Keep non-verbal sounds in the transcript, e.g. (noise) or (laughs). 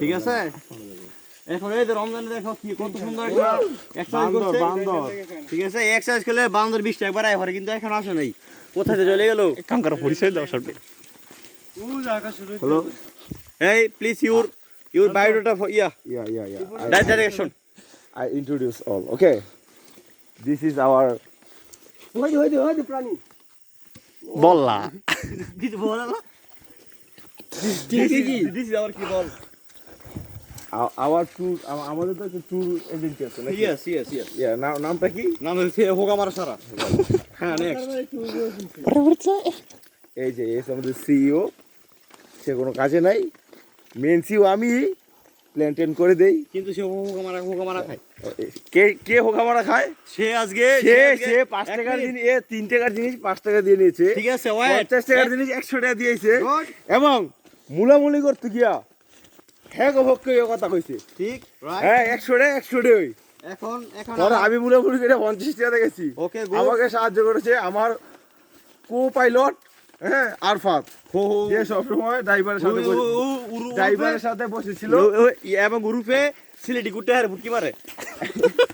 ঠিক আছে? এখন এই যে রমজানে দেখো কি কত সুন্দর একটা এক্সারসাইজ বান্দর করছে। বান্দর। ঠিক আছে? এক্সারসাইজ করলে বান্দর বিশটা একবার আয় পরে কিন্তু এখন আসে নাই। কোথায় চলে গেল? কাম করো পরিচয় দাও সব। হ্যালো? এই please your your biodata yeah. yeah yeah yeah I, direction I introduce all okay? This is our বললা। কিছু বলে কি বল? আম- আমাদের তো একটা ট্যুর এজেন্সি আছে নাকি? ইয়েস ইয়েস ইয়েস yeah নাম নামটা কি? নাম হচ্ছে হোগা মারা সারা। হ্যাঁ নেক্সট এই যে এস আমাদের সিইও সে কোনো কাজে নাই। মেন সিও আমি প্ল্যান টেন করে দেই। কিন্তু সে হোগা মারা হোগা মারা খায়। কে কে হোকামারা খায়? সে আজকে সে সে পাঁচ টাকার জিনিস এ তিন টাকার জিনিস পাঁচ টাকা দিয়ে নিয়েছে। ঠিক আছে পঞ্চাশ টাকার জিনিস একশো টাকা দিয়েছে। এবং মুলামুলি করতে গিয়া হ্যাঁ গো ভক্ত এ কথা কইছে। ঠিক হ্যাঁ একশো টাকা একশো টাকা এখন এখন আমি মুলামুলি করে পঞ্চাশ টাকা গেছি ওকে আমাকে সাহায্য করেছে আমার কো পাইলট হ্যাঁ আরফাত। হো হো। যে সবসময় ড্রাইভারের সাথে ড্রাইভারের সাথে বসেছিল। এবং গ্রুপে সিলেটি গুটে হারে ফুটকি মারে। (laughs)